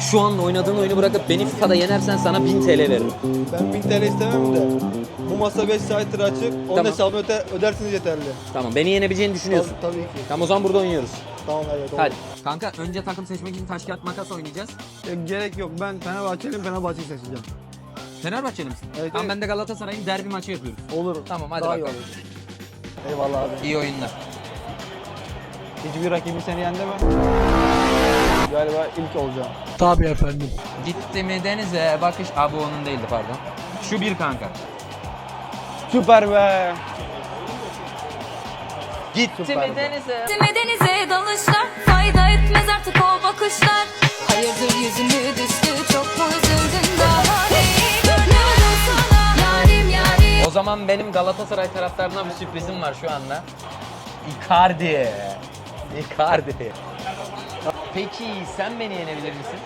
Şu anda oynadığın oyunu bırakıp beni FIFA'da yenersen sana 1000 TL veririm. Ben 1000 TL istemem de. Bu masa 5 saattir açık. Onun Tamam. hesabını öde, ödersiniz yeterli. Tamam beni yenebileceğini düşünüyorsun. Tabii, tabii ki. Tamam o zaman burada oynuyoruz. Tamam evet. Hadi. Kanka önce takım seçmek için taş kağıt makas oynayacağız. E, gerek yok. Ben Fenerbahçeliyim. Fenerbahçe'yi seçeceğim. Fenerbahçeli misin? Evet, Tamam evet. ben de Galatasaray'ın derbi maçı yapıyoruz. Olur. Tamam, hadi Daha iyi bakalım. olur. Eyvallah abi. İyi oyunlar. Hiçbir rakibi seni yendi mi? İlk olacağım. Tabii efendim. Gitti mi denize bakış... Aa bu onun değildi pardon. Şu bir kanka. Süper be. Gitti Süper. mi denize? Deme denize dalışlar Fayda etmez artık o bakışlar Hayırdır yüzümü düştü Çok mu üzüldün daha neyi görmüyorum sana Yarim yarim O zaman benim Galatasaray taraftarına bir sürprizim var şu anda. Icardi. Icardi. Peki sen beni yenebilir misin?